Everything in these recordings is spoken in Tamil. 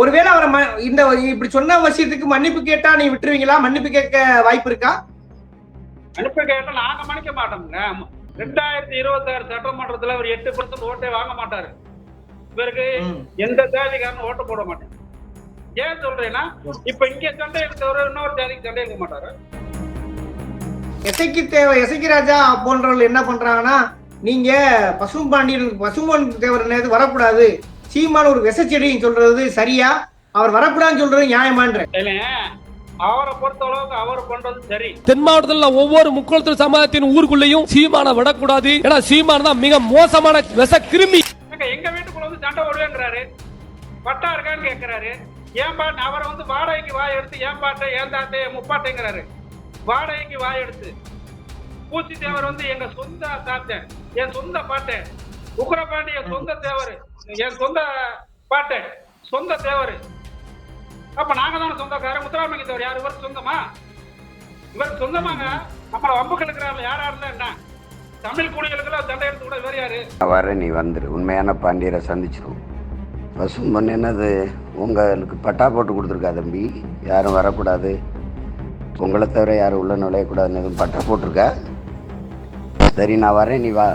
ஒருவேளை அவரை இந்த இப்படி சொன்ன விஷயத்துக்கு மன்னிப்பு கேட்டா நீ விட்டுருவீங்களா? மன்னிப்பு கேட்க வாய்ப்பு இருக்கா? அனுப்ப கேட்டா நாங்க மன்னிக்க மாட்டோம்ங்க ரெண்டாயிரத்தி இருபத்தி ஆறு சட்டமன்றத்துல அவர் எட்டு பர்சன்ட் ஓட்டே வாங்க மாட்டாரு. இவருக்கு. எந்த ஜாதிக்காரனும் ஓட்டு போட மாட்டேன் ஏன் சொல்றேன்னா இப்ப இங்க சண்டை எடுத்தவர் இன்னொரு ஜாதிக்கு சண்டை எடுக்க மாட்டாரு. எசைக்கு தேவை எசைக்கு ராஜா போன்றவர்கள் என்ன பண்றாங்கன்னா நீங்க பசும் பாண்டியன் பசும்பொன் தேவர் வரக்கூடாது. சீமான ஒரு விசச்செடின்னு சொல்றது சரியா? அவர் வரக்கூடாதுன்னு சொல்றது நியாயமான்ற. அவரை பொறுத்த அளவுக்கு அவர் பண்றது சரி. தென் மாவட்டத்தில் ஒவ்வொரு முக்குளத்தூர் சமுதாயத்தின் ஊருக்குள்ளேயும் சீமான விடக்கூடாது. ஏன்னா சீமான் தான் மிக மோசமான விச கிருமி. எங்க வீட்டுக்குள்ள வந்து சண்டை விடுவேங்கிறாரு பட்டா இருக்கான்னு கேக்குறாரு. ஏன் பாட்டு அவரை வந்து வாடகைக்கு வாய் எடுத்து ஏன் பாட்டை ஏன் என் முப்பாட்டைங்கிறாரு. வாடகைக்கு வாய் எடுத்து. பூச்சி தேவர் வந்து எங்க சொந்த தாத்தன் என் சொந்த பாட்டன் உக்கரபாண்டி என் சொந்த தேவர் என் சொந்த பாட்டு சொந்த தேவர். அப்ப நாங்க தானே சொந்தக்காரன் முத்துராமலிங்க தேவர் யார்? இவர் சொந்தமா? இவர் சொந்தமாங்க. நம்மள வம்பு இருக்கிறாரு யாரா இருந்தா என்ன? தமிழ் குடிகளுக்கு சண்டை எடுத்து கூட வேற யாரு? வர நீ வந்துரு. உண்மையான பாண்டியரை சந்திச்சிருவோம் பசும்பொன் என்னது? உங்களுக்கு பட்டா போட்டு கொடுத்துருக்கா தம்பி? யாரும் வரக்கூடாது. உங்களை தவிர யாரும் உள்ள நுழையக்கூடாதுன்னு எதுவும் பட்டா போட்டிருக்கா? சரி நான் வரேன் நீ வா.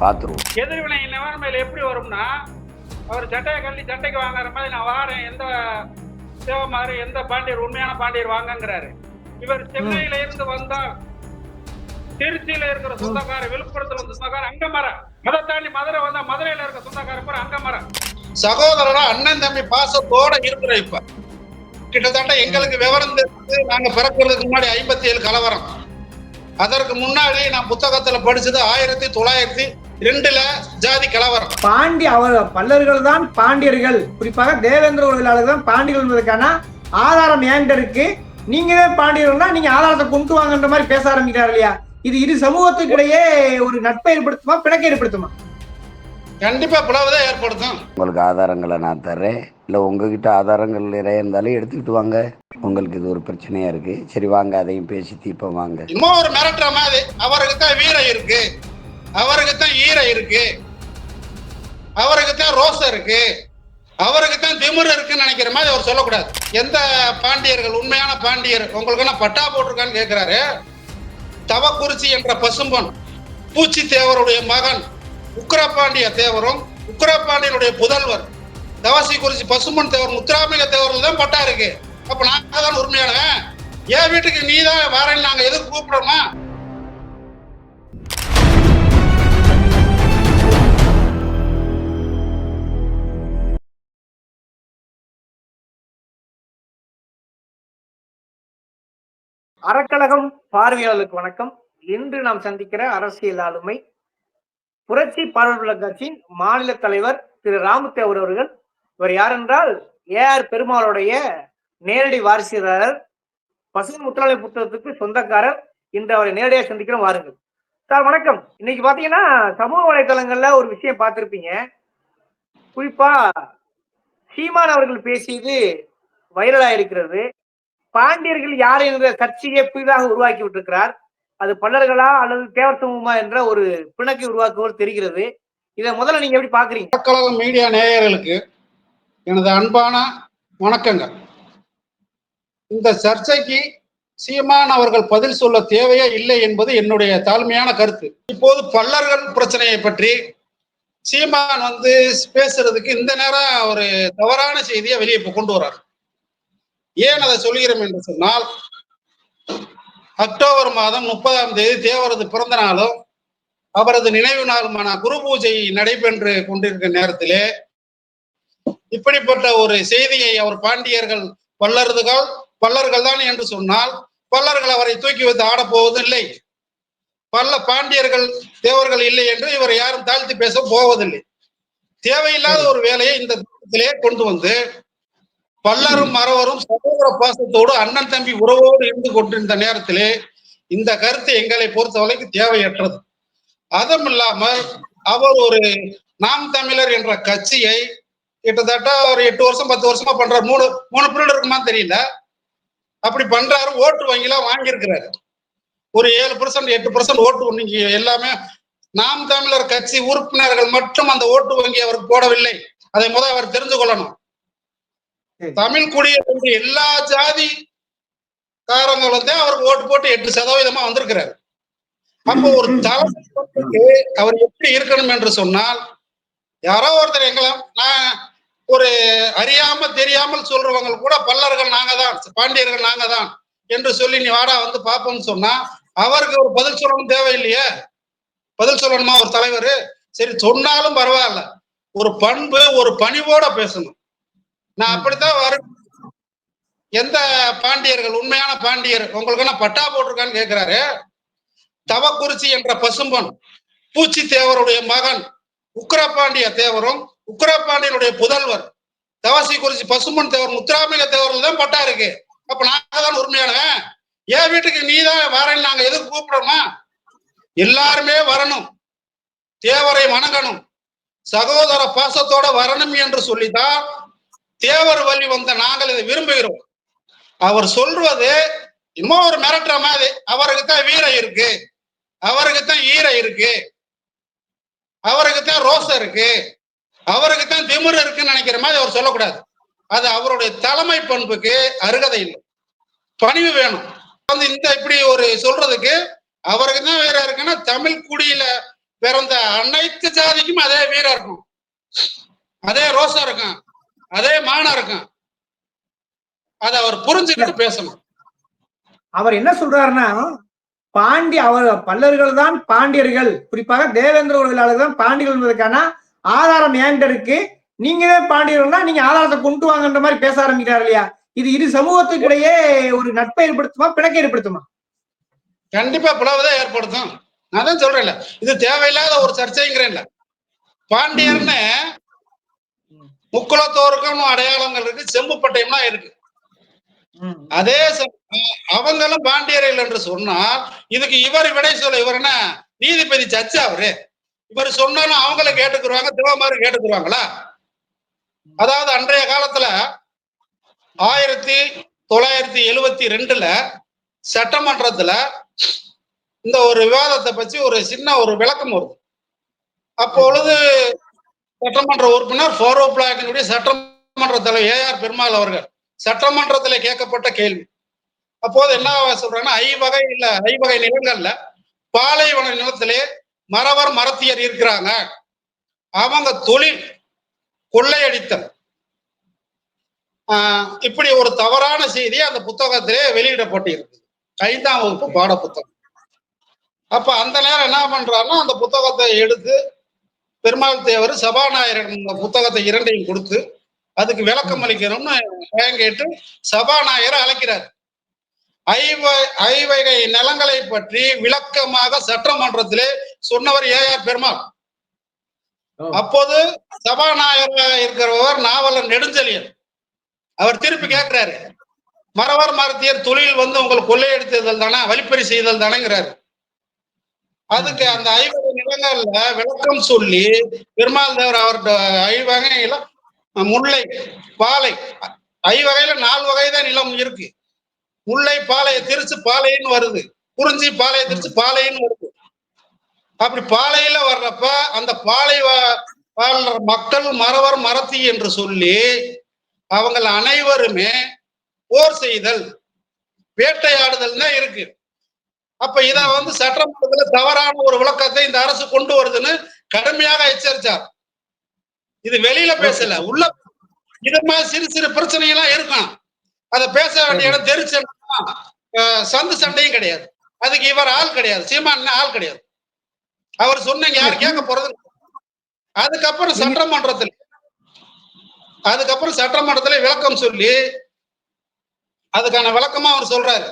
பார்த்துருவோம் எதிர்வினை நிவாரணமையில் எப்படி வரும்னா அவர் சட்டையை கள்ளி சட்டைக்கு வாங்குற மாதிரி நான் வாரேன் எந்த சிவமாறு எந்த பாண்டியர் உண்மையான பாண்டியர் வாங்கங்கிறாரு. இவர் சென்னையில இருந்து வந்தால் திருச்சியில இருக்கிற சொந்தக்காரர் விழுப்புரத்துல இருந்த சொந்தக்காரர் அங்க மர. அதை தாண்டி மதுரை வந்தா மதுரையில இருக்க சொந்தக்காரர் பூரா அங்க மர. சகோதரனா அண்ணன் தம்பி பாசத்தோட இருக்கிறோம் இப்ப. கிட்டத்தட்ட எங்களுக்கு விவரம் தெரிஞ்சு நாங்க பிறக்கிறதுக்கு முன்னாடி ஐம்பத்தி ஏழு கலவரம். அதற்கு முன்னாடி நான் புத்தகத்துல படிச்சது ஆயிரத்தி தொள்ளாயிரத்தி ரெண்டுல ஜாதி கலவரம். பாண்டி அவர் பல்லர்கள் தான் பாண்டியர்கள். குறிப்பாக தேவேந்திர உறவிலாளர் தான் பாண்டியர்கள் என்பதற்கான ஆதாரம் ஏன்ட்ட இருக்கு. நீங்க தான் பாண்டியர்கள்னா நீங்க ஆதாரத்தை கொண்டு வாங்கன்ற மாதிரி பேச ஆரம்பிக்கிறார் இல்லையா? இது இரு சமூகத்துக்கிடையே ஒரு நட்பை ஏற்படுத்துமா பிணக்கை ஏற்படுத்துமா? கண்டிப்பா பிளவுதான் ஏற்படுத்தும். உங்களுக்கு ஆதாரங்களை நான் தர்றேன். இல்லை உங்ககிட்ட ஆதாரங்கள் நிறைய இருந்தாலும் எடுத்துக்கிட்டு வாங்க. உங்களுக்கு இது ஒரு பிரச்சனையா இருக்கு. சரி வாங்க அதையும் பேசி தீர்ப்போம் வாங்க. இன்னும் ஒரு மிரட்டுற மாதிரி அவருக்கு தான் வீரம் இருக்கு. அவருக்கு தான் ஈர இருக்கு. அவருக்கு தான் ரோசை இருக்கு. அவருக்கு தான் திமிர் இருக்குன்னு நினைக்கிற மாதிரி அவர் சொல்லக்கூடாது. எந்த பாண்டியர்கள் உண்மையான பாண்டியர் உங்களுக்கு என்ன பட்டா போட்டிருக்கான்னு கேட்கிறாரு தவக்குறிச்சி என்ற பசும்பொன் பூச்சி தேவருடைய மகன் உக்ரபாண்டிய தேவரும் உக்ரபாண்டியனுடைய புதல்வர் தவசி குறிச்சி பசும்பொன் தேவர் முத்துராமிக தேவர்கள் தான் பட்டா இருக்கு. அப்ப நான் தான் உரிமையாளன் என் வீட்டுக்கு நீ தான் வரேன்னு நாங்க எதுக்கு கூப்பிடுறோமா அறக்கழகம் பார்வையாளர்களுக்கு வணக்கம். இன்று நாம் சந்திக்கிற அரசியல் ஆளுமை புரட்சி பார்வையாளர் கட்சியின் மாநில தலைவர் திரு ராமதேவர் அவர்கள். இவர் யார் என்றால் ஏ ஆர் பெருமாளுடைய நேரடி வாரிசுதாரர் பசுமை முத்தலாளி புத்தகத்துக்கு சொந்தக்காரர். இன்று அவரை நேரடியாக சந்திக்கிறோம். வாருங்கள். சார் வணக்கம். இன்னைக்கு பாத்தீங்கன்னா சமூக வலைதளங்கள்ல ஒரு விஷயம் பார்த்திருப்பீங்க. குறிப்பா சீமான் அவர்கள் பேசியது வைரலாக இருக்கிறது பாண்டியர்கள் யார் என்ற சர்ச்சையை புதிதாக உருவாக்கி விட்டிருக்கிறார். அது பல்லர்களா அல்லது தேவர் என்ற ஒரு பிணக்கை உருவாக்குவது தெரிகிறது. இதை முதல்ல நீங்க எப்படி பாக்குறீங்க கழகம் மீடியா நேயர்களுக்கு எனது அன்பான வணக்கங்கள். இந்த சர்ச்சைக்கு சீமான் அவர்கள் பதில் சொல்ல தேவையே இல்லை என்பது என்னுடைய தாழ்மையான கருத்து. இப்போது பல்லர்கள் பிரச்சனையை பற்றி சீமான் வந்து பேசுறதுக்கு இந்த நேரம் ஒரு தவறான செய்தியை வெளியே கொண்டு வர்றார். ஏன் அதை சொல்கிறோம் என்று சொன்னால் அக்டோபர் மாதம் முப்பதாம் தேதி தேவரது பிறந்த நாளும் அவரது நினைவு நாளுமான குரு பூஜை நடைபெற்று கொண்டிருக்கிற நேரத்திலே இப்படிப்பட்ட ஒரு செய்தியை அவர் பாண்டியர்கள் பல்லர்கள் பல்லர்கள் தான் என்று சொன்னால் பல்லர்கள் அவரை தூக்கி வைத்து ஆடப்போவது இல்லை பல்ல பாண்டியர்கள் தேவர்கள் இல்லை என்று இவர் யாரும் தாழ்த்தி பேச போவதில்லை. தேவையில்லாத ஒரு வேலையை இந்த திட்டத்திலே கொண்டு வந்து பல்லரும் மறவரும் சகோதர பாசத்தோடு அண்ணன் தம்பி உறவோடு இருந்து கொண்டிருந்த நேரத்திலே இந்த கருத்து எங்களை பொறுத்தவரைக்கு தேவையற்றது. அதுவும் இல்லாமல் அவர் ஒரு நாம் தமிழர் என்ற கட்சியை கிட்டத்தட்ட ஒரு எட்டு வருஷம் பத்து வருஷமா பண்றாரு. மூணு மூணு பீரியட் இருக்குமா தெரியல. அப்படி பண்றாரு. ஓட்டு வங்கிலாம் வாங்கியிருக்கிறாரு. ஒரு ஏழு பர்சன்ட் எட்டு பர்சன்ட் ஓட்டு நீங்க எல்லாமே நாம் தமிழர் கட்சி உறுப்பினர்கள் மட்டும் அந்த ஓட்டு வங்கி அவருக்கு போடவில்லை. அதை முதல் அவர் தெரிஞ்சு கொள்ளணும். தமிழ் குடியிருந்த எல்லா ஜாதி காரங்களும் தான் அவருக்கு ஓட்டு போட்டு எட்டு சதவீதமா வந்திருக்கிறாரு. அப்போ ஒரு தலைமைக்கு அவர் எப்படி இருக்கணும் என்று சொன்னால் யாரோ ஒருத்தர் எங்களை நான் ஒரு அறியாம தெரியாமல் சொல்றவங்க கூட பல்லர்கள் நாங்க தான் பாண்டியர்கள் நாங்க தான் என்று சொல்லி நீ வாடா வந்து பார்ப்போம்னு சொன்னா அவருக்கு ஒரு பதில் சொல்லணும் தேவையில்லையே. பதில் சொல்லணுமா ஒரு தலைவர்? சரி சொன்னாலும் பரவாயில்ல. ஒரு பண்பு ஒரு பணிவோட பேசணும். நான் அப்படித்தான் வரும். எந்த பாண்டியர்கள் உண்மையான பாண்டியர் உங்களுக்கு என்ன பட்டா போட்டிருக்கான்னு கேட்கிறாரு தவக்குறிச்சி என்ற பசும்பன் பூச்சி தேவருடைய மகன் உக்கிரபாண்டிய தேவரும் உக்கிரபாண்டியனுடைய புதல்வர். தவசி குறிச்சி பசும்பன் தேவர் முத்துராமலிங்க தேவர்கள் தான் பட்டா இருக்கு. அப்ப நாங்க தான் உரிமையானவன் என் வீட்டுக்கு நீ தான் வரேன்னு நாங்க எதுக்கு கூப்பிடுறோமா எல்லாருமே வரணும். தேவரை வணங்கணும். சகோதர பாசத்தோட வரணும் என்று சொல்லிதான் தேவர் வழி வந்த நாங்கள் இதை விரும்புகிறோம். அவர் சொல்றது இன்னும் ஒரு மிரட்டுற மாதிரி அவருக்கு தான் வீரம் இருக்கு அவருக்கு தான் ஈரம் இருக்கு அவருக்கு தான் ரோசம் இருக்கு அவருக்கு தான் திமிர் இருக்குன்னு நினைக்கிற மாதிரி அவர் சொல்லக்கூடாது. அது அவருடைய தலைமை பண்புக்கு அருகதை இல்லை. பணிவு வேணும். வந்து இந்த இப்படி ஒரு சொல்றதுக்கு அவருக்கு தான் வீரம் இருக்குன்னா தமிழ் குடியில பிறந்த அனைத்து ஜாதிக்கும் அதே வீரம் இருக்கும். அதே ரோசம் இருக்கும். அதே மானம் இருக்கும். அதை அவர் புரிஞ்சுக்கிட்டு பேசணும். அவர் என்ன சொல்றாருன்னா பாண்டி அவர் பல்லர்கள் தான் பாண்டியர்கள். குறிப்பாக தேவேந்திர உறவிலாளர்கள் தான் பாண்டியர்கள் என்பதற்கான ஆதாரம் என்கிட்ட இருக்கு. நீங்க தான் பாண்டியர்கள்னா நீங்க ஆதாரத்தை கொண்டு வாங்கன்ற மாதிரி பேச ஆரம்பிக்கிறார் இல்லையா? இது இரு சமூகத்துக்கு இடையே ஒரு நட்பை ஏற்படுத்துமா பிணக்கை ஏற்படுத்துமா? கண்டிப்பா பிளவுதான் ஏற்படுத்தும். நான் தான் சொல்றேன்ல இது தேவையில்லாத ஒரு சர்ச்சைங்கிறேன்ல. பாண்டியர்னு முக்குளத்தோருக்கும் அடையாளங்கள் இருக்கு செம்பு பட்டயம்லாம் இருக்கு. அதே சமயம் அவங்களும் பாண்டியர்கள் என்று சொன்னால் இதுக்கு இவர் விடை சொல்ல இவர் என்ன? நீதிபதி ஜட்ஜ் அவரு. இவர் சொன்னாலும் அவங்கள கேட்டுக்குருவாங்க திவமாரி கேட்டுக்குருவாங்களா? அதாவது அன்றைய காலத்துல ஆயிரத்தி தொள்ளாயிரத்தி எழுவத்தி ரெண்டுல சட்டமன்றத்துல இந்த ஒரு விவாதத்தை பற்றி ஒரு சின்ன ஒரு விளக்கம் வருது. அப்பொழுது சட்டமன்ற உறுப்பினர் ஃபோரோ பிளாக்கினுடைய சட்டமன்ற தலைவர் ஏஆர் பெருமாள் அவர்கள். சட்டமன்றத்தில் கேட்கப்பட்ட கேள்வி. அப்போது என்ன சொல்றாங்கன்னா ஐவகை இல்ல ஐவகை நிலங்கள்ல பாலைவன நிலத்திலே மறவர் மரத்தியர் இருக்கிறாங்க. அவங்க தொழில் கொள்ளையடித்தல். ஆஹ் இப்படி ஒரு தவறான செய்தி அந்த புத்தகத்திலே வெளியிடப்பட்டிருக்கு ஐந்தாம் வகுப்பு பாட புத்தகம் அப்ப அந்த நேரம் என்ன பண்றாருன்னா அந்த புத்தகத்தை எடுத்து பெருமாள் தேவர் சபாநாயகர் புத்தகத்தை இரண்டையும் கொடுத்து அதுக்கு விளக்கம் அளிக்கணும்னு கேட்டு சபாநாயகரை அழைக்கிறார். ஐவ ஐவகை நிலங்களை பற்றி விளக்கமாக சட்டமன்றத்திலே சொன்னவர் ஏஆர் பெருமாள். அப்போது சபாநாயகராக இருக்கிறவர் நாவலர் நெடுஞ்செழியன். அவர் திருப்பி கேட்கிறாரு மறவர் மரத்தியர் தொழில் வந்து உங்களுக்கு கொள்ளையடித்தல் தானே வழிப்பறி செய்தல் தானேங்கிறாரு. அதுக்கு அந்த ஐவகை இல்ல விளக்கம் சொல்லி பெருமாள் தேவர் அவர்கிட்ட ஐவகையில முல்லை பாலை. ஐவகையில நாலு வகைதான் நிலம் இருக்கு. முல்லை பாளைய திருச்சு பாளையன்னு வருது. குறிஞ்சி பாளைய திருச்சு பாளையன்னு வருது. அப்படி பாளையில வர்றப்ப அந்த பாலை வா- வாழ்ற மக்கள் மறவர் மரத்தி என்று சொல்லி அவங்கள் அனைவருமே போர் செய்தல் வேட்டையாடுதல் தான் இருக்கு. அப்ப இத வந்து சட்டமன்றத்துல தவறான ஒரு விளக்கத்தை இந்த அரசு கொண்டு வருதுன்னு கடுமையாக எச்சரிச்சார். இது வெளியில பேசல உள்ள இது மாதிரி சிறு சிறு பிரச்சனைகள்லாம் இருக்கும். அதை பேச வேண்டிய இடம் தெரிச்சு சந்து சண்டையும் கிடையாது. அதுக்கு இவர் ஆள் கிடையாது சீமான் ஆள் கிடையாது. அவர் சொன்னீங்க யார் கேட்க போறது? அதுக்கப்புறம் சட்டமன்றத்தில் அதுக்கப்புறம் சட்டமன்றத்துல விளக்கம் சொல்லி அதுக்கான விளக்கமா அவர் சொல்றாரு.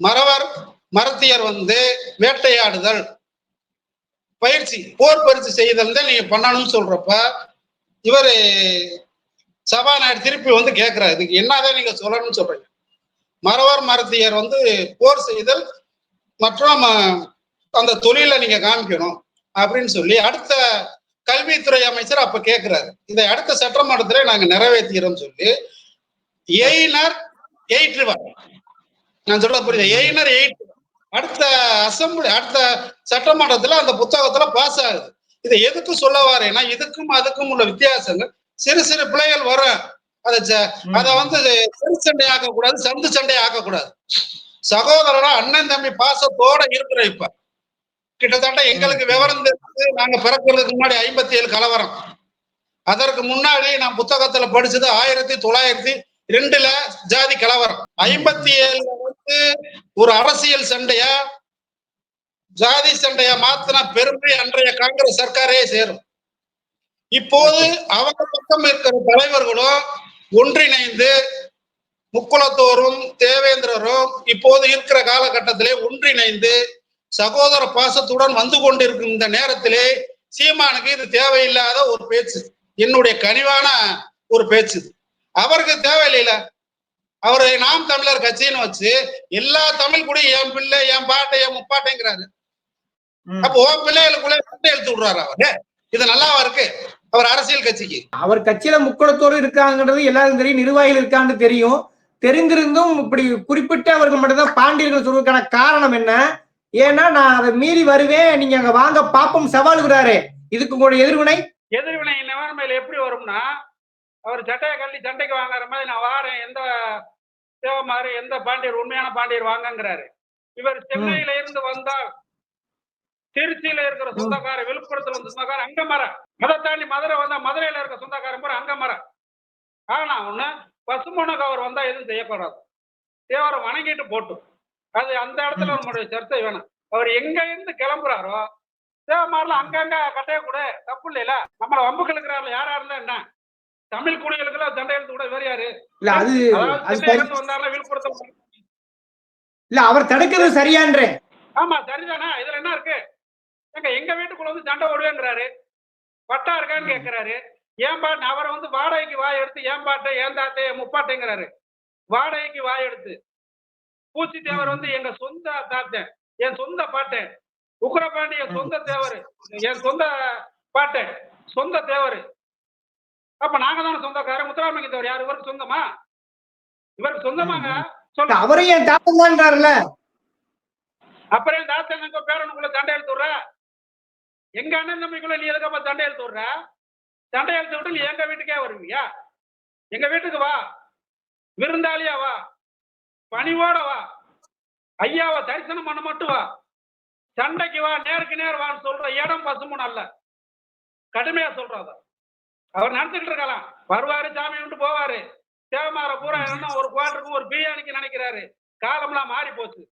மறவர். மரத்தியர் வந்து வேட்டையாடுதல். பயிற்சி போர் பயிற்சி செய்தல் தான் நீங்க பண்ணணும்னு சொல்றப்ப இவர் சபாநாயகர் திருப்பி வந்து கேட்கிறாரு இதுக்கு என்னதான் நீங்க சொல்லணும்னு சொல்றீங்க. மறவர் மரத்தியர் வந்து போர் செய்தல் மற்றும் அந்த தொழிலை நீங்க காமிக்கணும் அப்படின்னு சொல்லி அடுத்த கல்வித்துறை அமைச்சர் அப்ப கேட்கிறாரு இதை அடுத்த சட்டமன்றத்துல நாங்க நிறைவேற்றுகிறோம் சொல்லி. எயினர் எயிற்றுவர். நான் சொல்ல புரியுது? எயினர் எயிட் அடுத்த அசம்பிளி அடுத்த சட்டமன்றத்துல அந்த புத்தகத்துல பாஸ் ஆகுது. இதை எதுக்கு சொல்ல வரேன்னா இதுக்கும் அதுக்கும் உள்ள வித்தியாசங்கள். சிறு சிறு பிள்ளைகள் வரும் அதை அதை வந்து தெரு சண்டை ஆக்கக்கூடாது சந்து சண்டை ஆக்கக்கூடாது. சகோதரரா அண்ணன் தம்பி பாசத்தோட இருக்கிறோம் இப்ப. கிட்டத்தட்ட எங்களுக்கு விவரம் தெரிஞ்சு நாங்க பிறக்கிறதுக்கு முன்னாடி ஐம்பத்தி ஏழு கலவரம். அதற்கு முன்னாடி நான் புத்தகத்துல படிச்சது ஆயிரத்தி தொள்ளாயிரத்தி ரெண்டுல ஜாதி கலவரம். ஐம்பத்தி ஏழுல ஒரு அரசியல் சண்டையா ஜாதி சண்டையா மாத்தினா பெருமை அன்றைய காங்கிரஸ் சர்க்காரே சேரும். இப்போது அவங்க பக்கம் இருக்கிற தலைவர்களும் ஒன்றிணைந்து முக்குலத்தோரும் தேவேந்திரரும் இப்போது இருக்கிற காலகட்டத்திலே ஒன்றிணைந்து சகோதர பாசத்துடன் வந்து கொண்டிருக்கும் இந்த நேரத்திலே சீமானுக்கு இது தேவையில்லாத ஒரு பேச்சு. என்னுடைய கனிவான ஒரு பேச்சு. அவருக்கு தேவையில்லை அவரு நாம் தமிழர் கட்சின்னு வச்சு எல்லா தமிழ் கூட என் பிள்ளை என் பாட்டை என் முப்பாட்டைங்கிறாரு. அப்போ உன் பிள்ளைகளுக்குள்ள எழுத்து விடுறாரு அவரு. இது நல்லாவா இருக்கு? அவர் அரசியல் கட்சிக்கு. அவர் கட்சியில முக்குளத்தோடு இருக்காங்கன்றது எல்லாரும் தெரியும் நிர்வாகிகள் இருக்கான்னு தெரியும். தெரிந்திருந்தும் இப்படி குறிப்பிட்ட அவர்கள் மட்டும்தான் பாண்டியர்கள் சொல்வதற்கான காரணம் என்ன? ஏன்னா நான் அதை மீறி வருவேன் நீங்க அங்க வாங்க பாப்போம் சவால் விடுறாரு இதுக்கு உங்களுடைய எதிர்வினை? எதிர்வினை நிலைமையில எப்படி வரும்னா அவர் சட்டையை கள்ளி சண்டைக்கு வாங்குற மாதிரி நான் வாரேன் எந்த தேவமாறு எந்த பாண்டியர் உண்மையான பாண்டியர் வாங்கங்கிறாரு. இவர் சென்னையில இருந்து வந்தால் திருச்சியில இருக்கிற சொந்தக்காரர் விழுப்புரத்துல இருந்த சொந்தக்காரர் அங்க மர. அதை தாண்டி மதுரை வந்தா மதுரையில இருக்க சொந்தக்காரன் பூரா அங்க மர. ஆனா ஒண்ணு பசுமனுக்கு அவர் வந்தா எதுவும் செய்யக்கூடாது. தேவரை வணங்கிட்டு போட்டும். அது அந்த இடத்துல நம்மளுடைய சர்ச்சை வேணும். அவர் எங்க இருந்து கிளம்புறாரோ தேவமாரில் அங்கங்க கட்டைய கூட தப்பு இல்லைல. நம்மள வம்புக்கு இருக்கிறாருல யாரா இருந்தா என்ன? தமிழ் குடிகளுக்குள்ள சண்டை எழுத்து கூட வேற யாரு? இல்ல அது விழுப்புரத்துல இல்ல அவர் தடுக்கிறது சரியான்றேன். ஆமா சரிதானே? இதுல என்ன இருக்கு? எங்க எங்க வீட்டுக்குள்ள வந்து சண்டை ஓடுவேங்கிறாரு பட்டா இருக்கான்னு கேக்குறாரு. ஏன் பாட்டு அவரை வந்து வாடகைக்கு வாய் எடுத்து ஏன் பாட்டை ஏன் தாட்டை என் முப்பாட்டைங்கிறாரு. வாடகைக்கு வாய் எடுத்து. பூச்சி தேவர் வந்து எங்க சொந்த தாத்தன் என் சொந்த பாட்டன் உக்ரபாண்டி என் சொந்த தேவர் என் சொந்த பாட்டன் சொந்த தேவர். அப்ப நாங்க தானே சொந்தக்காரன் முத்துராமலிங்க தேவர் யார்? இவருக்கு சொந்தமா? இவருக்கு சொந்தமாங்க. சொல்லுங்க. அவரையும் என் தாத்தம் தான்றாருல அப்புறம் தாத்தனுக்கு பேரனுக்குள்ள சண்டை எழுத்து விடுற? எங்க அண்ணன் தம்பிக்குள்ள நீ எதுக்கப்ப சண்டை எழுத்து விடுற? சண்டை எழுத்து விட்டு நீ எங்க வீட்டுக்கே வருவியா? எங்க வீட்டுக்கு வா. விருந்தாளியா வா. பணிவோட வா. ஐயாவை தரிசனம் பண்ண மட்டும் வா. சண்டைக்கு வா. நேருக்கு நேர் வான்னு சொல்ற இடம் பசுமுன் அல்ல. கடுமையா சொல்றாத அவர் நடந்துகிட்டு இருக்கலாம். வருவாரு சாமி விட்டு போவாரு. தேவமார பூரா என்ன ஒரு குவாட்டருக்கு ஒரு பிரியாணிக்கு நினைக்கிறாரு. காலம்லாம் மாறி போச்சு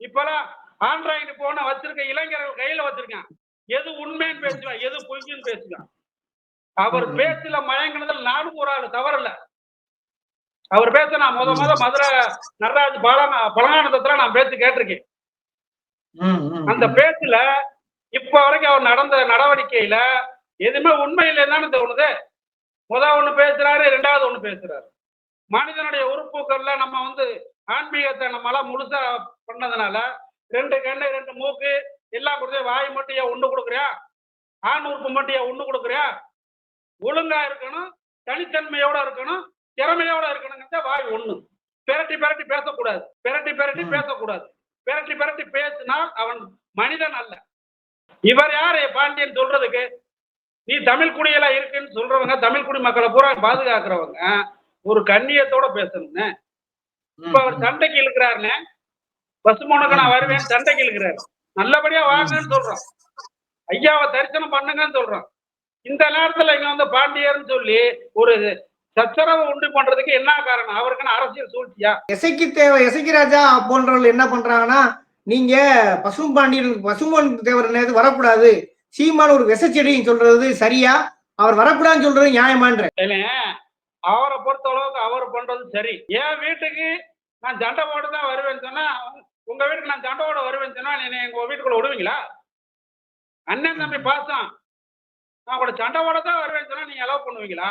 இப்பெல்லாம் ஆண்ட்ராய்டு போன வச்சிருக்க இளைஞர்கள் கையில வச்சிருக்கான். எது உண்மைன்னு பேசுவான் எது பொய்ன்னு பேசுவான் அவர் பேச்சுல மயங்கினதில் நானும் ஒரு ஆள் தவறல. அவர் பேச நான் முத முத மதுரை நடராஜ் பழங்க பழங்கானந்தத்துல நான் பேச்சு கேட்டிருக்கேன். அந்த பேச்சுல இப்ப வரைக்கும் அவர் நடந்த நடவடிக்கையில எதுவுமே உண்மை இல்லைன்னு தோணுது முத ஒண்ணு பேசுறாரு ரெண்டாவது ஒண்ணு பேசுறாரு. மனிதனுடைய உறுப்புகள்ல நம்ம வந்து ஆன்மீகத்தை நம்மளாம் முழுசா பண்ணதுனால ரெண்டு கண்ணு ரெண்டு மூக்கு எல்லாம் கொடுத்து வாய் மட்டும் ஏன் ஒண்ணு கொடுக்குறியா? ஆண் உறுப்பு மட்டும் ஏன் ஒண்ணு கொடுக்குறியா? ஒழுங்கா இருக்கணும் தனித்தன்மையோட இருக்கணும் திறமையோட இருக்கணுங்கிறத வாய் ஒண்ணு. பிரட்டி பிரட்டி பேசக்கூடாது. பிரட்டி பிரட்டி பேசக்கூடாது. பிரட்டி பிரட்டி பேசினால் அவன் மனிதன் அல்ல. இவர் யாரு? பாண்டியன் சொல்றதுக்கு நீ தமிழ் குடியெல்லாம் இருக்குன்னு சொல்றவங்க தமிழ் குடி மக்களை பூரா பாதுகாக்கிறவங்க ஒரு கண்ணியத்தோட பேசணும்னு. இப்ப அவர் சண்டைக்கு இழுக்கிறாருன்னு பசுமோனுக்கு நான் வருவேன் சண்டைக்கு இழுக்கிறாரு. நல்லபடியா வாங்கன்னு சொல்றோம். ஐயாவை தரிசனம் பண்ணுங்கன்னு சொல்றோம். இந்த நேரத்துல இங்க வந்து பாண்டியர்னு சொல்லி ஒரு சச்சரவை உண்டு பண்றதுக்கு என்ன காரணம்? அவருக்குன்னு அரசியல் சூழ்ச்சியா? எசைக்கு தேவை எசைக்கு ராஜா போன்றவர்கள் என்ன பண்றாங்கன்னா நீங்க பசும் பாண்டியன் பசுமன் தேவர் வரக்கூடாது. சீமான் ஒரு விசச்செடின்னு சொல்றது சரியா? அவர் வரக்கூடாதுன்னு சொல்றது நியாயமான்ற. அவரை பொறுத்த அளவுக்கு அவர் பண்றது சரி. என் வீட்டுக்கு நான் சண்டை போட்டு தான் வருவேன்னு சொன்னா உங்க வீட்டுக்கு நான் சண்டை போட வருவேன்னு சொன்னா நீ எங்க வீட்டுக்குள்ள விடுவீங்களா? அண்ணன் தம்பி பாசம். நான் கூட சண்டை போட தான் வருவேன்னு சொன்னா நீங்க அலோவ் பண்ணுவீங்களா?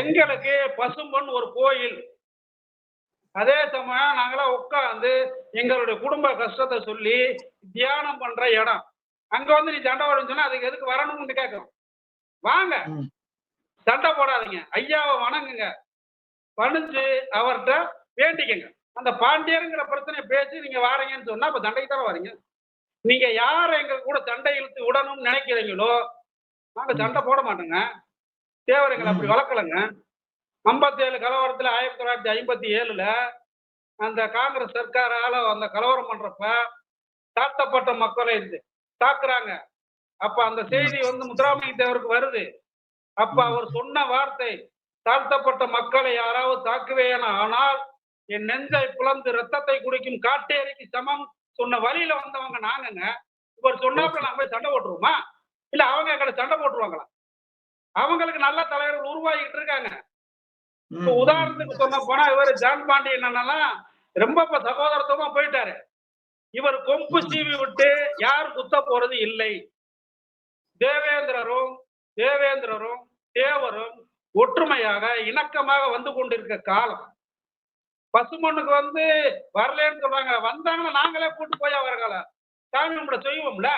எங்களுக்கு பசும்பொன் ஒரு கோயில். அதே சமயம் நாங்களாம் உட்காந்து எங்களுடைய குடும்ப கஷ்டத்தை சொல்லி தியானம் பண்ற இடம். அங்க வந்து நீ சண்டை போடுன்னு சொன்னா அதுக்கு எதுக்கு வரணும்னு கேட்கறோம் வாங்க. சண்டை போடாதீங்க. ஐயாவை வணங்குங்க. பணிஞ்சு அவர்கிட்ட வேண்டிக்கங்க. அந்த பாண்டியருங்கிற பிரச்சனையை பேசி நீங்க வாரீங்கன்னு சொன்னா அப்ப சண்டைக்கு தானே வரீங்க? நீங்க யார் எங்க கூட சண்டை இழுத்து விடணும்னு நினைக்கிறீங்களோ நாங்க சண்டை போட மாட்டோங்க. தேவரைகள் அப்படி வளர்க்கலங்க. ஐம்பத்தி ஏழு கலவரத்துல ஆயிரத்தி தொள்ளாயிரத்தி ஐம்பத்தி ஏழுல அந்த காங்கிரஸ் சர்க்காரால அந்த கலவரம் பண்றப்ப தாழ்த்தப்பட்ட மக்களை இது தாக்குறாங்க. அப்ப அந்த செய்தி வந்து முத்துராமலிங்க தேவருக்கு வருது. அப்ப அவர் சொன்ன வார்த்தை தாழ்த்தப்பட்ட மக்களை யாராவது தாக்குவேன ஆனால் என் நெஞ்சை பிளந்து ரத்தத்தை குடிக்கும் காட்டேரிக்கு சமம் சொன்ன வழியில வந்தவங்க நாங்கங்க. இவர் சொன்னாப்புல நாங்க போய் சண்டை போட்டுருவோமா? இல்ல அவங்க எங்களை சண்டை போட்டுருவாங்களா? அவங்களுக்கு நல்ல தலைவர்கள் உருவாகிட்டு இருக்காங்க. இப்ப உதாரணத்துக்கு சொன்ன போனா இவர் ஜான் பாண்டியன் அண்ணெல்லாம் ரொம்ப இப்ப சகோதரத்துவமா போயிட்டாரு. இவர் கொம்பு சீவி விட்டு யாரும் குத்த போறது இல்லை. தேவேந்திரரும் தேவேந்திரரும் தேவரும் ஒற்றுமையாக இணக்கமாக வந்து கொண்டிருக்க காலம். பசுமண்ணுக்கு வந்து வரலன்னு சொல்றாங்க. வந்தாங்கன்னா நாங்களே கூட்டு போய் அவர்களை சாமி கும்பிட செய்வோம்ல.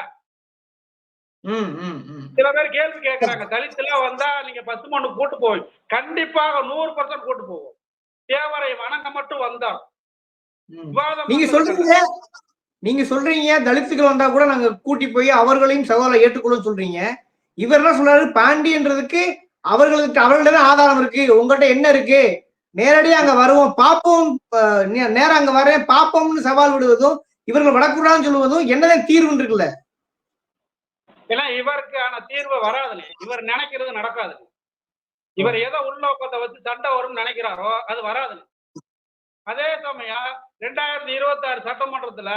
சில பேர் கேள்வி கேட்கறாங்க தலித்துல வந்தா நீங்க பசுமண்ணு கூட்டு போய் கண்டிப்பாக நூறு பர்சன்ட் கூட்டு போவோம். தேவரை வணங்க மட்டும் வந்தா ம். விவாதம் நீங்க மட்டும் சொல்றீங்க. நீங்க சொல்றீங்க தலித்துகள் வந்தா கூட நாங்க கூட்டி போய் அவர்களையும் சவாலை ஏற்றுக்கொள்ள சொல்றீங்க. இவர் என்ன சொல்றாரு? பாண்டியன்றதுக்கு அவர்களுக்கு அவர்கள்ட்ட ஆதாரம் இருக்கு. உங்கள்கிட்ட என்ன இருக்கு? நேரடியாக அங்க வருவோம். பார்ப்போம் நேரம் நே- அங்க வரேன் பாப்போம்னு சவால் விடுவதும் இவர்கள் வடக்குறான்னு சொல்லுவதும் என்னதான் தீர்வுன்னு இருக்குல்ல? ஏன்னா இவருக்கான தீர்வு வராதுன்னு இவர் நினைக்கிறது நடக்காது. இவர் ஏதோ உள்நோக்கத்தை வச்சு சண்டை வரும்னு நினைக்கிறாரோ அது வராதுன்னு அதே சமயம் ரெண்டாயிரத்தி இருபத்தி ஆறு சட்டமன்றத்துல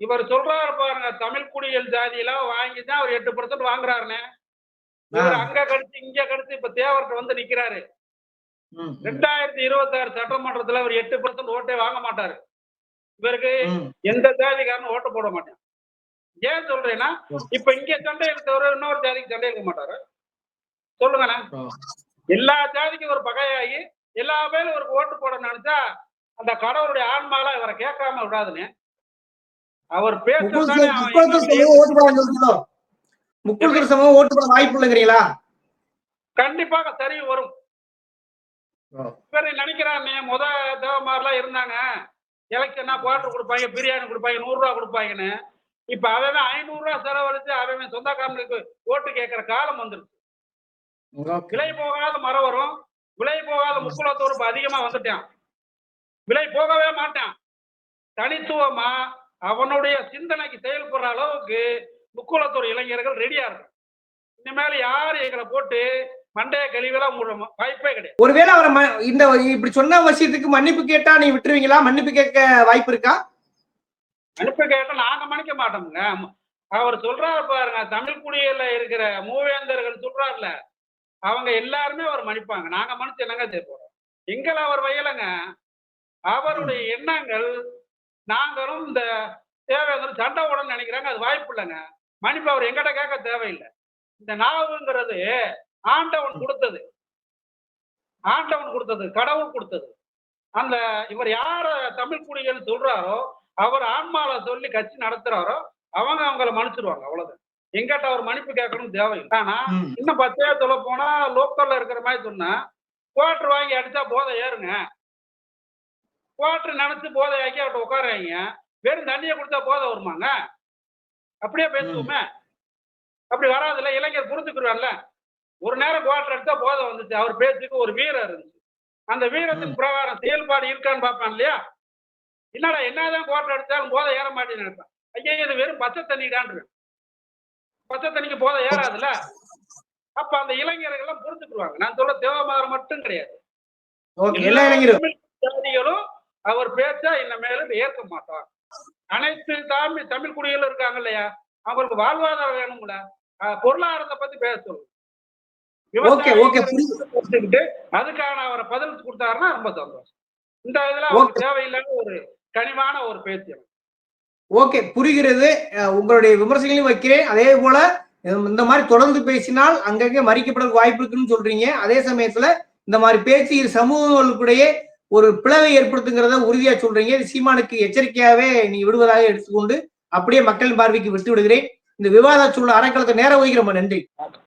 இவர் சொல்றாரு பாருங்க தமிழ் குடியல் ஜாதியில வாங்கி தான் அவர் எட்டு பர்சன்ட் வாங்குறாருன்னு. இவர். அங்க கடிச்சு இங்க கடிச்சு இப்ப தேவர்கிட்ட வந்து நிக்கிறாரு. ரெண்டாயிரத்தி இருபத்தி ஆறு சட்டமன்றத்துல அவர் எட்டு பர்சன்ட் ஓட்டே வாங்க மாட்டாரு. இவருக்கு எந்த ஜாதிக்காரனும் ஓட்டு போட மாட்டேன் ஏன் சொல்றேன்னா இப்ப இங்க சண்டை எடுத்தவர் இன்னொரு ஜாதிக்கு சண்டை எடுக்க மாட்டாரு. சொல்லுங்கண்ணே எல்லா ஜாதிக்கும் ஒரு பகையாகி எல்லா பேரும் ஒரு ஓட்டு போட நினைச்சா அந்த கடவுளுடைய ஆன்மால இவரை கேட்காம விடாதுன்னு அவர் இன்னும் சமூகம் ஓட்டு போட வாய்ப்பு இல்லைங்கிறீங்களா? கண்டிப்பாக சரி வரும். இவர் நினைக்கிறானே முத தேவமாரெல்லாம் இருந்தாங்க. எலெக்ஷன்னா குவார்டர் கொடுப்பாங்க பிரியாணி கொடுப்பாங்க நூறு ரூபா கொடுப்பாங்கன்னு. இப்ப அவன் ஐநூறு ரூபா செலவழிச்சு அவன் சொந்தக்காரனுக்கு ஓட்டு கேட்கிற காலம் வந்துருச்சு. விலை போகாத மரம் வரும். விலை போகாத முக்குளத்தூர் இப்ப அதிகமா வந்துட்டான். விலை போகவே மாட்டான். தனித்துவமா அவனுடைய சிந்தனைக்கு செயல்படுற அளவுக்கு முக்குளத்தூர் இளைஞர்கள் ரெடியா இருக்கும். இனிமேல் யார் எங்களை போட்டு மண்டைய கழிவெல்லாம் மூட வாய்ப்பே கிடையாது. ஒருவேளை அவரை இந்த இப்படி சொன்ன விஷயத்துக்கு மன்னிப்பு கேட்டா நீ விட்டுருவீங்களா? மன்னிப்பு கேட்க வாய்ப்பு இருக்கா? அனுப்ப கேட்டா நாங்க மன்னிக்க மாட்டோமுங்க. அவர் சொல்றாரு பாருங்க தமிழ் குடியில இருக்கிற மூவேந்தர்கள் சொல்றாருல அவங்க எல்லாருமே அவர் மன்னிப்பாங்க. நாங்க மன்னிச்சு என்னங்க செய்ய போறோம்? எங்களை அவர் வயலங்க. அவருடைய எண்ணங்கள் நாங்களும் இந்த தேவையான சண்டை உடனே நினைக்கிறாங்க அது வாய்ப்பு இல்லைங்க. மன்னிப்பு அவர் எங்கிட்ட கேட்க தேவையில்லை. இந்த நாவுங்கிறது ஆண்டவன் கொடுத்தது. ஆண்டவன் கொடுத்தது கடவுள் கொடுத்தது. அந்த இவர் யார தமிழ் குடிகள் சொல்றாரோ அவர் ஆன்மால சொல்லி கட்சி நடத்துறாரோ அவங்க அவங்கள மன்னிச்சிருவாங்க அவ்வளவுதான். எங்கிட்ட அவர் மன்னிப்பு கேட்கணும் தேவையில்லை. ஆனா. இன்னும் பச்சையா சொல்ல போனா லோக்கல்ல இருக்கிற மாதிரி சொன்னா குவார்டர் வாங்கி அடிச்சா போதை ஏறுங்க. குவார்டர் நினைச்சு போதை ஆக்கி அவர்கிட்ட உட்காருங்க வெறும் தண்ணியை கொடுத்தா போதை வருமாங்க? அப்படியே பேசுவோமே. அப்படி வராதுல்ல இளைஞர் புரிஞ்சுக்கிடுவான்ல ஒரு நேரம் குவார்டர் அடிச்சா போதை வந்துச்சு. அவர் பேச்சுக்கு ஒரு வீரம் இருந்துச்சு. அந்த வீரத்தின் பிரகாரம் செயல்பாடு இருக்கான்னு பார்ப்பான் இல்லையா? என்னடா என்னதான் குவார்டர் அடிச்சாலும் போதை ஏற மாட்டேன்னு நினைப்பான். ஐயா இது வெறும் பச்சை தண்ணிடான் பச்சை தண்ணிக்கு போதை ஏறாதுல்ல? அப்ப அந்த இளைஞர்கள் எல்லாம் புரிஞ்சுக்குவாங்க நான் சொல்ல தேவமாறு மட்டும் கிடையாது. எல்லா ஜாதிகளும் அவர் பேச்சா இனிமேலும் ஏற்க மாட்டார். அனைத்து தமிழ் தமிழ் குடிகளும் இருக்காங்க இல்லையா? அவங்களுக்கு வாழ்வாதாரம் வேணும்ல. பொருளாதாரத்தை பத்தி பேச சொல்லுங்க. அதுக்கான அவரை பதில் கொடுத்தாருன்னா ரொம்ப சந்தோஷம். இந்த இதுல அவருக்கு தேவையில்லாத ஒரு கனிவான ஒரு பேச்சு ஓகே புரிகிறது. உங்களுடைய விமர்சனங்களையும் வைக்கிறேன். அதே போல இந்த மாதிரி தொடர்ந்து பேசினால் அங்கங்கே மறிக்கப்பட வாய்ப்பு இருக்குன்னு சொல்றீங்க. அதே சமயத்துல இந்த மாதிரி பேச்சு இரு சமூகங்களுக்கிடையே ஒரு பிளவை ஏற்படுத்துங்கிறத உறுதியா சொல்றீங்க. சீமானுக்கு எச்சரிக்கையாவே நீ விடுவதாக எடுத்துக்கொண்டு அப்படியே மக்களின் பார்வைக்கு விட்டு விடுகிறேன். இந்த விவாத சூழல் அறக்களத்தை நேரம் ஒதுக்கி ரொம்ப நன்றி.